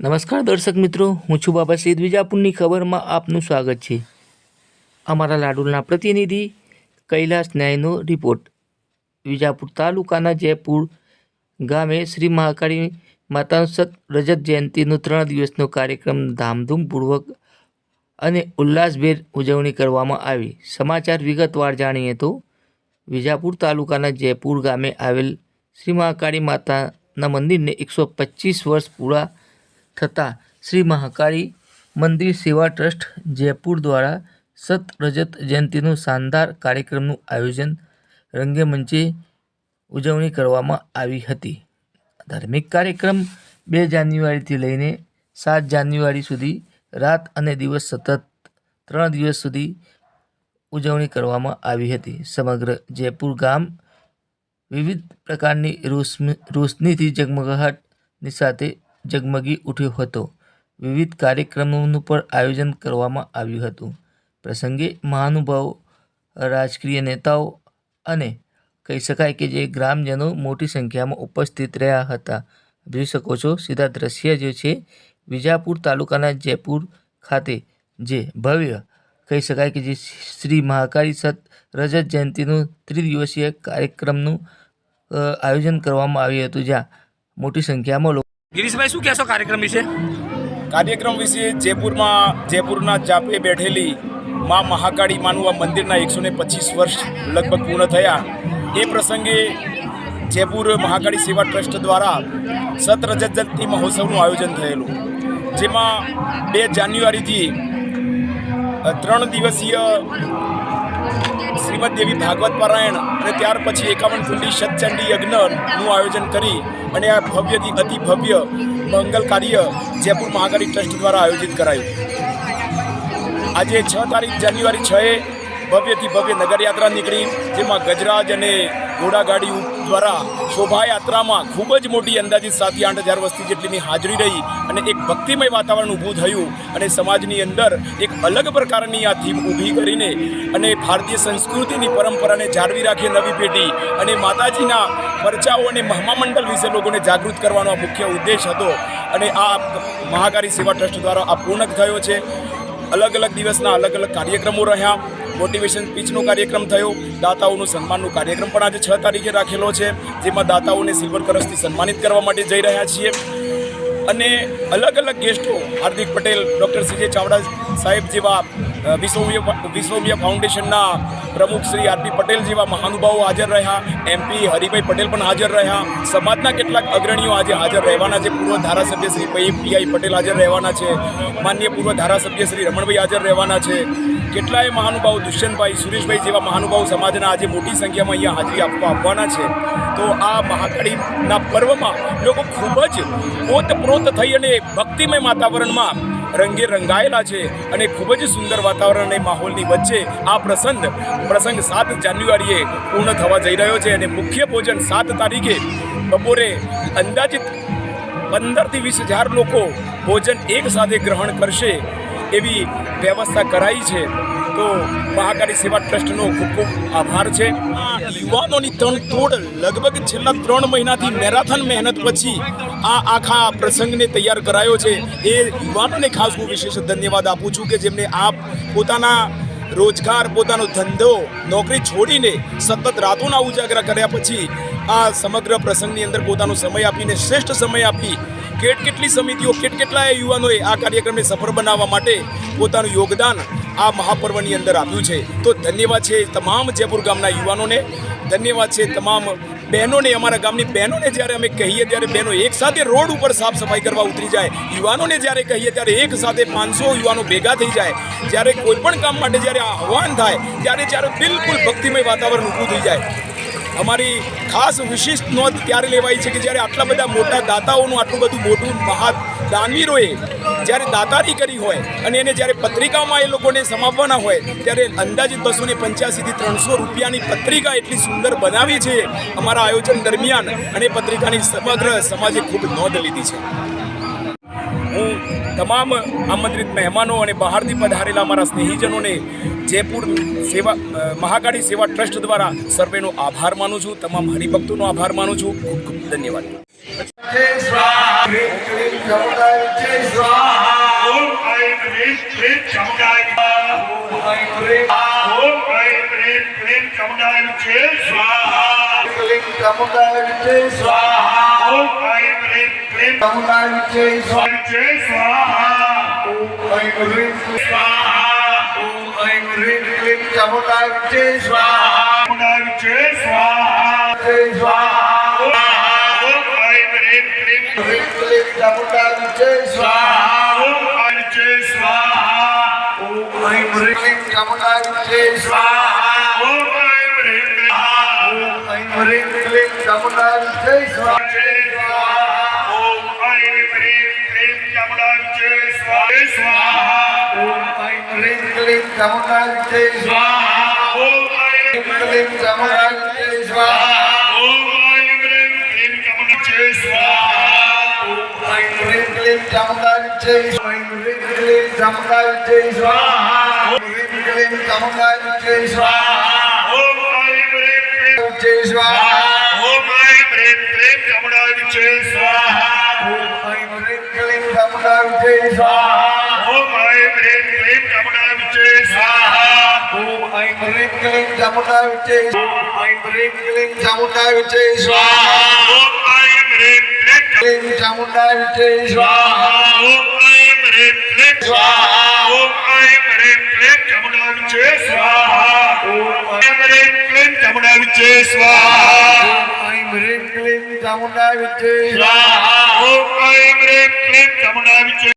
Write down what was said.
નમસ્કાર દર્શક મિત્રો, હું છું બાબા સૈદ વિજાપુરની ખબરમાં આપનું સ્વાગત છે. અમારા લાડુલના પ્રતિનિધિ કૈલાસ ન્યાયનો રિપોર્ટ. વિજાપુર તાલુકાના જયપુર ગામે શ્રી મહાકાળી માતા સત રજત જયંતિનો ત્રણ દિવસનો કાર્યક્રમ ધામધૂમપૂર્વક અને ઉલ્લાસભેર ઉજવણી કરવામાં આવી. સમાચાર વિગતવાર જાણીએ તો, વિજાપુર તાલુકાના જયપુર ગામે આવેલ શ્રી મહાકાળી માતાના મંદિરને એકસો પચીસ વર્ષ પૂરા થતાં શ્રી મહાકાળી મંદિર સેવા ટ્રસ્ટ જયપુર દ્વારા સત રજત જયંતિનું શાનદાર કાર્યક્રમનું આયોજન રંગેમંચે ઉજવણી કરવામાં આવી હતી. ધાર્મિક કાર્યક્રમ બે જાન્યુઆરીથી લઈને સાત જાન્યુઆરી સુધી રાત અને દિવસ સતત ત્રણ દિવસ સુધી ઉજવણી કરવામાં આવી હતી. સમગ્ર જયપુર ગામ વિવિધ પ્રકારની રોશની રોશનીથી ઝગમગાહટની સાથે ઝગમગી ઉઠ્યો હતો. વિવિધ કાર્યક્રમોનું પણ આયોજન કરવામાં આવ્યું હતું. પ્રસંગે મહાનુભાવો, રાજકીય નેતાઓ અને કહી શકાય કે જે ગ્રામજનો મોટી સંખ્યામાં ઉપસ્થિત રહ્યા હતા. જોઈ શકો છો, સીધા દ્રશ્ય જે છે, વિજાપુર તાલુકાના જયપુર ખાતે, જે ભવ્ય, કહી શકાય કે જે શ્રી મહાકાળી સત, રજત જયંતિનું ત્રિદિવસીય કાર્યક્રમનું આયોજન કરવામાં આવ્યું હતું, જ્યાં મોટી સંખ્યામાં ગિરીશભાઈ, શું કહેશો કાર્યક્રમ વિશે? કાર્યક્રમ વિશે જયપુરમાં, જયપુરના જાપે બેઠેલી મા મહાકાળી માનું આ મંદિરના એકસો ને પચીસ વર્ષ લગભગ પૂર્ણ થયા. એ પ્રસંગે જયપુર મહાકાળી સેવા ટ્રસ્ટ દ્વારા સત જયંતિ મહોત્સવનું આયોજન થયેલું. જેમાં બે જાન્યુઆરીથી ત્રણ દિવસીય શ્રીમદ દેવી ભાગવત પારાયણ અને ત્યાર પછી એકાવન કુંડી સતચંડી યજ્ઞનું આયોજન કરી અને આ ભવ્યથી અતિ ભવ્ય મંગલ કાર્ય જયપુર મહાકાળી ટ્રસ્ટ દ્વારા આયોજિત કરાયું. આજે છ તારીખ જાન્યુઆરી છએ ભવ્યથી ભવ્ય નગરયાત્રા નીકળી, જેમાં ગજરાજ અને ઘોડાગાડી દ્વારા શોભાયાત્રામાં ખૂબ જ મોટી અંદાજિત સાતથી આઠ હજાર વસ્તી જેટલીની હાજરી રહી અને એક ભક્તિમય વાતાવરણ ઊભું થયું અને સમાજની અંદર એક અલગ પ્રકારની આ થીમ ઊભી કરીને અને ભારતીય સંસ્કૃતિની પરંપરાને જાળવી રાખી નવી પેઢી અને માતાજીના પરચાઓ અને મહામંડળ વિશે લોકોને જાગૃત કરવાનો આ મુખ્ય ઉદ્દેશ હતો અને આ મહાકારી સેવા ટ્રસ્ટ દ્વારા આ પૂર્ણ થયો છે. અલગ અલગ દિવસના અલગ અલગ કાર્યક્રમો રહ્યા. મોટિવેશન સ્પીચનો કાર્યક્રમ થયો. દાતાઓનું સન્માનનો કાર્યક્રમ પણ આજે છ તારીખે રાખેલો છે, જેમાં દાતાઓને સિલ્વર કરસથી સન્માનિત કરવા માટે જઈ રહ્યા છીએ. અને અલગ અલગ ગેસ્ટો, Hardik Patel, doctor C J Chavda સાહેબ જેવા વિશ્વમીય વિશ્વમીય ફાઉન્ડેશનના પ્રમુખ શ્રી આરપી પટેલ જેવા મહાનુભાવો હાજર રહ્યા. એમપી હરિભાઈ પટેલ પણ હાજર રહ્યા. સમાજના કેટલાક અગ્રણીઓ આજે હાજર રહેવાના છે. પૂર્વ ધારાસભ્ય શ્રી પીઆઈ પટેલ હાજર રહેવાના છે. માન્ય પૂર્વ ધારાસભ્ય શ્રી રમણભાઈ હાજર રહેવાના છે. કેટલાય મહાનુભાવ દુષ્યંતભાઈ, સુરેશભાઈ જેવા મહાનુભાવ સમાજના આજે મોટી સંખ્યામાં અહીંયા હાજરી આપવા આવવાના છે. તો આ મહાકાળીના પર્વમાં લોકો ખૂબ જ ઓતપ્રોત થઈ અને ભક્તિમય વાતાવરણમાં રંગે રંગાયેલા છે અને ખૂબ જ સુંદર વાતાવરણ અને માહોલની વચ્ચે આ પ્રસંગ પ્રસંગ સાત જાન્યુઆરીએ પૂર્ણ થવા જઈ રહ્યો છે અને મુખ્ય ભોજન સાત તારીખે બપોરે અંદાજિત પંદરથી વીસ હજાર લોકો ભોજન એક સાથે ગ્રહણ કરશે એવી વ્યવસ્થા કરાઈ છે. તો મહાકાળી સેવા ટ્રસ્ટનો ખૂબ ખૂબ આભાર છે. યુવાનોની ત્રણ તોડ લગભગ છેલ્લા ત્રણ મહિનાથી મેરાથન મહેનત પછી આ આખા પ્રસંગને તૈયાર કરાયો છે. એ યુવાનોને ખાસ હું વિશેષ ધન્યવાદ આપું છું કે જેમને આપ પોતાના રોજગાર, પોતાનો ધંધો, નોકરી છોડીને સતત રાતોના ઉજાગરા કર્યા પછી આ સમગ્ર પ્રસંગની અંદર પોતાનો સમય આપીને શ્રેષ્ઠ સમય આપી કેટ કેટલી સમિતિઓ, કેટ કેટલાય યુવાનોએ આ કાર્યક્રમને સફળ બનાવવા માટે પોતાનું યોગદાન આ મહાપર્વની અંદર આપ્યું છે. તો ધન્યવાદ છે તમામ જયપુર ગામના યુવાનોને. ધન્યવાદ છે તમામ બહેનોને, અમારા ગામની બહેનોને જ્યારે અમે કહીએ, ત્યારે બહેનો એક સાથે રોડ ઉપર સાફ સફાઈ કરવા ઉતરી જાય. યુવાનોને જ્યારે કહીએ, ત્યારે એક સાથે પાંચસો યુવાનો ભેગા થઈ જાય. જ્યારે કોઈ પણ કામ માટે જ્યારે આહવાન થાય, ત્યારે જ્યારે બિલકુલ ભક્તિમય વાતાવરણ ઊભું થઈ જાય. અમારી ખાસ વિશિષ્ટ નોંધ ત્યારે લેવાય છે કે જ્યારે આટલા બધા મોટા દાતાઓનું, આટલું બધું મોટું મહા દાનવીરોએ જ્યારે દાતારી કરી હોય અને એને જ્યારે પત્રિકામાં એ લોકોને સમાવવાના હોય, ત્યારે અંદાજિત બસો ને પંચ્યાસીથી ત્રણસો રૂપિયાની પત્રિકા એટલી સુંદર બનાવી છે અમારા આયોજન દરમિયાન અને પત્રિકાની સમગ્ર સમાજે ખૂબ નોંધ લીધી છે. હું તમામ આમંત્રિત મહેમાનો અને બહારથી પધારેલા અમારા સ્નેહીજનોને જયપુર સેવા મહાકાળી સેવા ટ્રસ્ટ દ્વારા સર્વેનો આભાર માનું છું, તમામ હરિભક્તોનો આભાર માનું છું. ખૂબ ખૂબ ધન્યવાદ. સ્વાહા. ঐং হ্রিং ক্লিং চামুণ্ডা বিচে স্বাহা। চামুণ্ডা বিচে স্বাহা। জয় স্বাহা। ওম ঐং হ্রিং ক্লিং হ্রিং ক্লিং চামুণ্ডা বিচে স্বাহা। ওম ঐং বিচে স্বাহা। ওম ঐং হ্রিং ক্লিং চামুণ্ডা বিচে স্বাহা। ওম ঐং হ্রিং ক্লিং ওম ঐং হ্রিং ক্লিং চামুণ্ডা বিচে স্বাহা। ওম ঐং হ্রিং ক্লিং চামুণ্ডা বিচে স্বাহা। క్లీం క్లీం చమకాలితే స్వాహ ఓం క్లీం క్లీం చమకాలితే స్వాహ ఓం క్లీం క్లీం చమకాలితే స్వాహ ఓం క్లీం క్లీం చమకాలితే స్వాహ ఓం క్లీం స్వాహ ஐம்பரிங்கலின் ஜமுனா விஜய் ஐம்பரிங்கலின் ஜமுனா விஜய் சுவாஹா ஓம் ஐம் ரீம் லிட் ஜமுனா விஜய் சுவாஹா ஓம் ஐம் ரீம் லிட் சுவாஹா ஓம் ஐம் ரீம் லிட் ஜமுனா விஜய் சுவாஹா ஓம் ஐம் ரீம் லிட் ஜமுனா விஜய் சுவாஹா ஐம் ரீம் லிட் ஜமுனா விஜய் சுவாஹா ஓம் ஐம் ரீம் லிட் ஜமுனா விஜய்